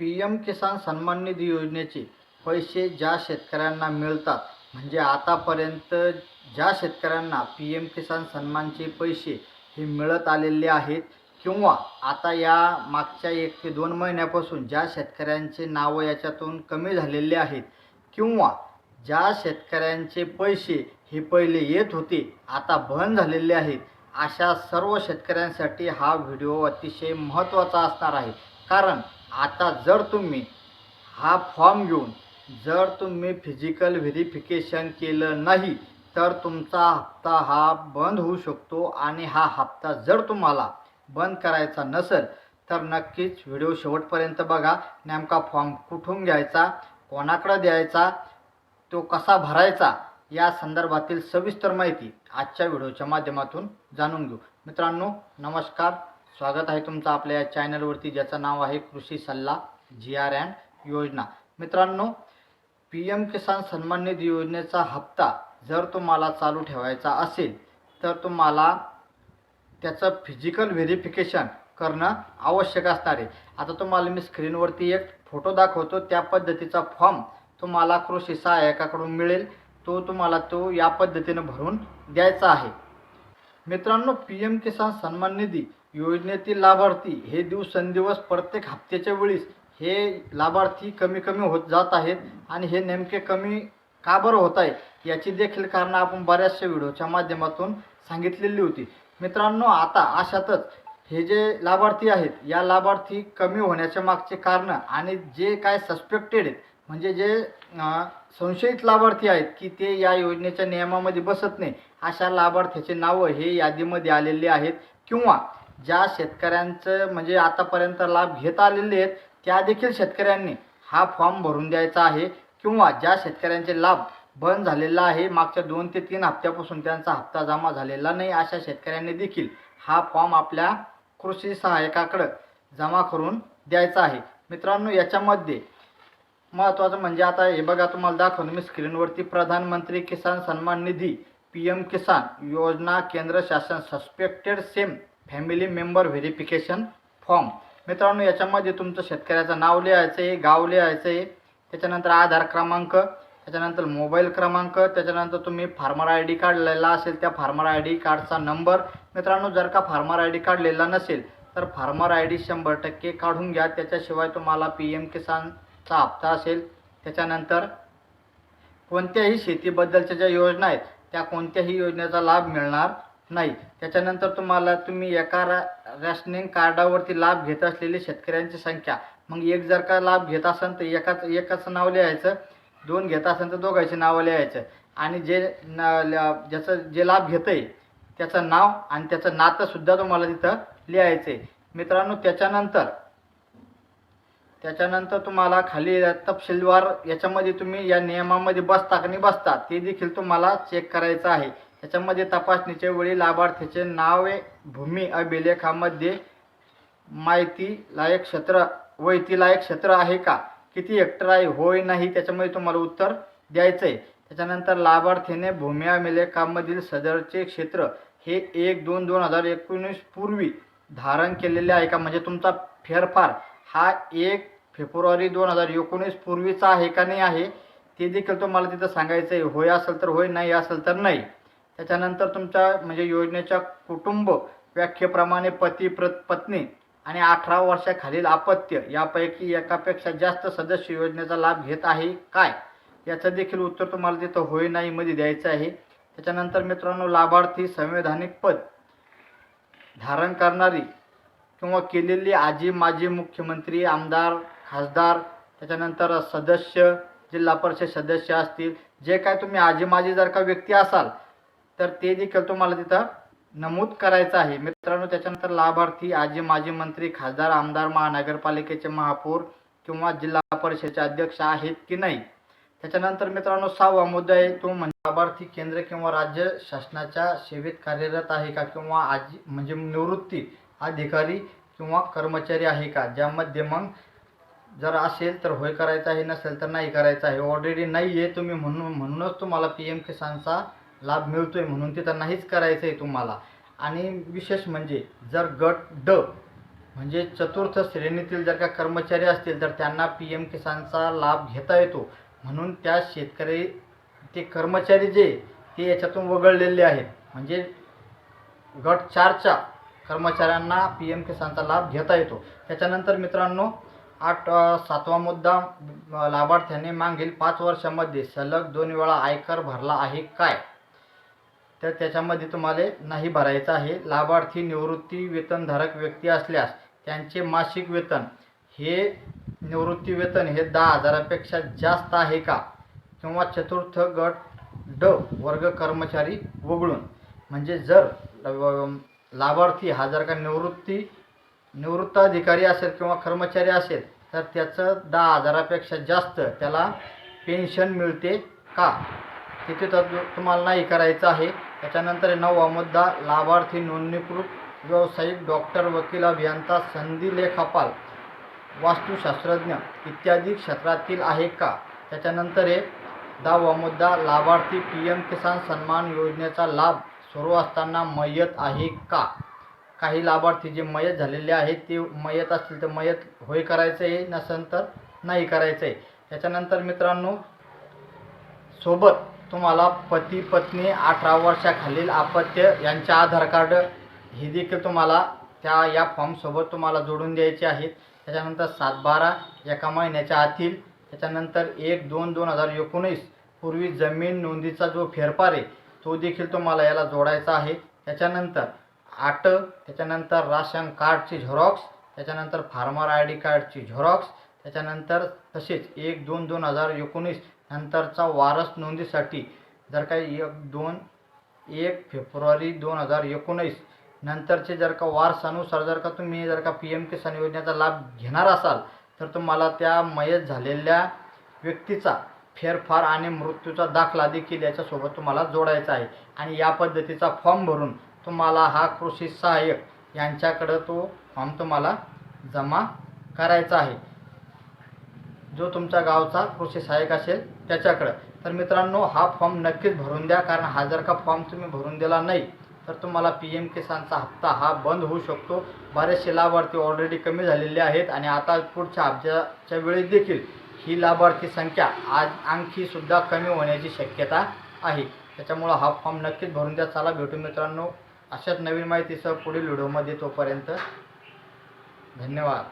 P M किसान सन्मान निधी योजनेचे पैसे ज्या शेतकऱ्यांना मिळतात म्हणजे आतापर्यंत ज्या शेतकऱ्यांना पी एम किसान सन्मानचे पैसे हे मिळत आलेले आहेत किंवा आता या मागच्या एक ते दोन महिन्यापासून ज्या शेतकऱ्यांचे नावं याच्यातून कमी झालेले आहेत किंवा ज्या शेतकऱ्यांचे पैसे हे पहिले येत होते आता बंद झालेले आहेत अशा सर्व शेतकऱ्यांसाठी हा व्हिडिओ अतिशय महत्त्वाचा असणार आहे. कारण आता जर तुम्ही हा फॉर्म घेऊन जर तुम्ही फिजिकल व्हेरिफिकेशन केलं नाही तर तुमचा हप्ता हा बंद होऊ शकतो आणि हा हप्ता जर तुम्हाला बंद करायचा नसेल तर नक्कीच व्हिडिओ शेवटपर्यंत बघा. नेमका फॉर्म कुठून घ्यायचा कोणाकडं द्यायचा तो कसा भरायचा या संदर्भातील सविस्तर माहिती आजच्या व्हिडिओच्या माध्यमातून जाणून घेऊ. मित्रांनो नमस्कार. स्वागत आहे तुमचं आपल्या या चॅनलवरती ज्याचं नाव आहे कृषी सल्ला जी आर अँड योजना. मित्रांनो पी एम किसान सन्मान निधी योजनेचा हप्ता जर तुम्हाला चालू ठेवायचा असेल तर तुम्हाला त्याचं फिजिकल व्हेरिफिकेशन करणं आवश्यक असणार आहे. आता तुम्हाला मी स्क्रीनवरती एक फोटो दाखवतो. त्या पद्धतीचा फॉर्म तुम्हाला कृषी सहाय्यकाकडून मिळेल. तो तुम्हाला तो या पद्धतीनं भरून द्यायचा आहे. मित्रांनो पी एम किसान सन्मान निधी योजनेतील लाभार्थी हे दिवसेंदिवस प्रत्येक हप्त्याच्या वेळीस हे लाभार्थी कमी कमी होत जात आहेत आणि हे नेमके कमी का बरं होत आहे याची देखील कारणं आपण बऱ्याचशा व्हिडिओच्या माध्यमातून सांगितलेली होती. मित्रांनो आता अशातच हे जे लाभार्थी आहेत या लाभार्थी कमी होण्याच्या मागचे कारणं आणि जे काय सस्पेक्टेड आहेत म्हणजे जे संशयित लाभार्थी आहेत की ते या योजनेच्या नियमामध्ये बसत नाही अशा लाभार्थ्याचे नावं हे यादीमध्ये आलेले आहेत किंवा ज्या शेतकऱ्यांचं म्हणजे आतापर्यंत लाभ घेत आलेले आहेत त्या देखील शेतकऱ्यांनी हा फॉर्म भरून द्यायचा आहे. किंवा ज्या शेतकऱ्यांचे लाभ बंद झालेला आहे मागच्या दोन ते तीन हप्त्यापासून त्यांचा हप्ता जमा झालेला नाही अशा शेतकऱ्यांनी देखील हा फॉर्म आपल्या कृषी सहाय्यकाकडं जमा करून द्यायचा आहे. मित्रांनो याच्यामध्ये महत्त्वाचं म्हणजे आता हे बघा तुम्हाला दाखवून मी स्क्रीनवरती. प्रधानमंत्री किसान सन्मान निधी पी एम किसान योजना केंद्र शासन suspected same. Family member verification form. मित्रांनो याच्यामध्ये तुमचं शेतकऱ्याचं नाव लिहायचं आहे गाव लिहायचं आहे. त्याच्यानंतर आधार क्रमांक त्याच्यानंतर मोबाईल क्रमांक त्याच्यानंतर तुम्ही फार्मर आय डी काढलेला असेल त्या फार्मर आय डी कार्डचा नंबर. मित्रांनो जर का फार्मर आय डी काढलेला नसेल तर फार्मर आय डी शंभर टक्के काढून घ्या. त्याच्याशिवाय तुम्हाला पी एम किसानचा हप्ता असेल. त्याच्यानंतर कोणत्याही शेतीबद्दलच्या ज्या योजना आहेत त्या कोणत्याही योजनेचा लाभ मिळणार नाही. त्याच्यानंतर तुम्हाला तुम्ही एका रा रॅशनिंग कार्डावरती लाभ घेत असलेली शेतकऱ्यांची संख्या. मग एक जर का लाभ घेत असेल तर एकाच एकाचं नाव लिहायचं दोन घेत असेल तर दोघांचे नावं लिहायचं. आणि जे न ल- ज्याचं जे लाभ घेतं आहे त्याचं नाव आणि त्याचं नातंसुद्धा तुम्हाला तिथं लिहायचं आहे मित्रांनो त्याच्यानंतर त्याच्यानंतर तुम्हाला खाली तपशीलवार याच्यामध्ये तुम्ही या नियमामध्ये बसता का नाही बसता ते देखील तुम्हाला चेक करायचं आहे. त्याच्यामध्ये तपासणीच्या वेळी लाभार्थीचे नावे भूमी अभिलेखामध्ये माहिती लायक क्षेत्र व लायक क्षेत्र आहे का? किती हेक्टर आहे होय नाही त्याच्यामध्ये तुम्हाला उत्तर द्यायचं आहे त्याच्यानंतर लाभार्थीने भूमी अभिलेखामधील सदरचे क्षेत्र हे एक दोन दोन हजार एकोणीस पूर्वी धारण केलेले आहे का? म्हणजे तुमचा फेरफार हा एक फेब्रुवारी दोन हजार एकोणीस पूर्वीचा आहे का नाही आहे ते देखील तुम्हाला तिथं सांगायचं आहे होय असेल तर होय नाही असेल तर नाही. त्याच्यानंतर तुमच्या म्हणजे योजनेच्या कुटुंब व्याख्येप्रमाणे पती प्र पत्नी आणि अठरा वर्षाखालील अपत्य यापैकी एकापेक्षा जास्त सदस्य योजनेचा लाभ घेत आहे काय? याचं देखील उत्तर तुम्हाला तिथं होय नाही मध्ये द्यायचं आहे. त्याच्यानंतर मित्रांनो लाभार्थी संवैधानिक पद धारण करणारी किंवा केलेली आजी माजी मुख्यमंत्री आमदार खासदार त्याच्यानंतर सदस्य जिल्हा परिषद सदस्य असतील जे काय तुम्ही आजी माजी जर का व्यक्ती असाल तर ते देखील तुम्हाला तिथं नमूद करायचं आहे. मित्रांनो त्याच्यानंतर लाभार्थी आजी माजी मंत्री खासदार आमदार महानगरपालिकेचे महापौर किंवा जिल्हा परिषदेचे अध्यक्ष आहेत की नाही? त्याच्यानंतर मित्रांनो सहावा मुद्दा आहे तो म्हणजे लाभार्थी केंद्र किंवा राज्य शासनाच्या सेवेत कार्यरत आहे का किंवा आजी म्हणजे निवृत्ती अधिकारी किंवा कर्मचारी आहे का? ज्यामध्ये मग जर असेल तर होय करायचं आहे नसेल तर नाही करायचं आहे. ऑलरेडी नाही आहे तुम्ही म्हणून म्हणूनच तुम्हाला पी एम किसानचा लाभ मिळतोय म्हणून तिथं नाहीच करायचं आहे तुम्हाला. आणि विशेष म्हणजे जर गट ड म्हणजे चतुर्थ श्रेणीतील जर का कर्मचारी असतील तर त्यांना पी एम किसानचा लाभ घेता येतो. म्हणून त्या शेतकरी ते कर्मचारी जे ते याच्यातून वगळलेले आहेत. म्हणजे गट चारच्या कर्मचाऱ्यांना पी एम किसानचा लाभ घेता येतो. त्याच्यानंतर मित्रांनो आठ सातवा मुद्दा लाभार्थ्याने मागील पाच वर्षामध्ये सलग दोन वेळा आयकर भरला आहे काय? तर त्याच्यामध्ये तुम्हाला नाही भरायचं आहे. लाभार्थी निवृत्ती वेतनधारक व्यक्ती असल्यास त्यांचे मासिक वेतन हे निवृत्ती वेतन हे दहा हजारापेक्षा जास्त आहे का? किंवा चतुर्थ गट ड वर्ग कर्मचारी वगळून. म्हणजे जर लाभार्थी हा जर का निवृत्ती निवृत्त अधिकारी असेल किंवा कर्मचारी असेल तर त्याचं दहा हजारापेक्षा जास्त त्याला पेन्शन मिळते का? तिथे तर तुम्हाला नाही करायचं आहे. त्याच्यानंतर नववा मुद्दा लाभार्थी नोंदणीकृत व्यावसायिक डॉक्टर वकील अभियंता संधी लेखापाल वास्तुशास्त्रज्ञ इत्यादी क्षेत्रातील आहे का? त्याच्यानंतर आहे दहावा मुद्दा लाभार्थी पी एम किसान सन्मान योजनेचा लाभ सुरू असताना मयत आहे का? काही लाभार्थी जे मयत झालेले आहेत ते मयत असतील तर मयत होय करायचं आहे नसेल तर नाही करायचं आहे त्याच्यानंतर मित्रांनो सोबत तुम्हाला पती पत्नी अठरा वर्षाखालील अपत्य यांचे आधार कार्ड हे देखील तुम्हाला त्या या फॉर्मसोबत तुम्हाला जोडून द्यायचे आहेत. त्याच्यानंतर सात बारा एका महिन्याच्या आतील त्याच्यानंतर एक दोन दोन हजार एकोणीस पूर्वी जमीन नोंदीचा जो फेरफार आहे तो देखील तुम्हाला याला जोडायचा आहे. त्याच्यानंतर आट त्याच्यानंतर राशन कार्डची झेरॉक्स त्याच्यानंतर फार्मर आय डी कार्डची झेरॉक्स त्याच्यानंतर तसेच एक दोन दोन हजार एकोणीस नंतरचा वारस नोंदीसाठी जर काही एक दोन एक फेब्रुवारी दोन हजार एकोणीस नंतरचे जर का वारसानुसार जर का तुम्ही जर का पी एम किसान योजनेचा लाभ घेणार असाल तर तुम्हाला त्या मयत झालेल्या व्यक्तीचा फेरफार आणि मृत्यूचा दाखला देखील याच्यासोबत तुम्हाला जोडायचा आहे. आणि या पद्धतीचा फॉर्म भरून तुम्हाला हा कृषी सहाय्यक यांच्याकडं तो फॉर्म तुम्हाला जमा करायचा आहे. जो तुमच्या गावचा कृषी सहाय्यक असेल त्याच्याकडं. तर मित्रांनो हा फॉर्म नक्कीच भरून द्या कारण हा जर का फॉर्म तुम्ही भरून दिला नाही तर तुम्हाला पी एम किसानचा हप्ता हा बंद होऊ शकतो. बरेचसे लाभार्थी ऑलरेडी कमी झालेले आहेत आणि आता पुढच्या हप्त्याच्या वेळी देखील ही लाभार्थी संख्या आज आणखीसुद्धा कमी होण्याची शक्यता आहे. त्याच्यामुळं हा फॉर्म नक्कीच भरून द्या. चला भेटू मित्रांनो. अशाच नवीन माहितीसह पुढील व्हिडिओमध्ये तोपर्यंत धन्यवाद.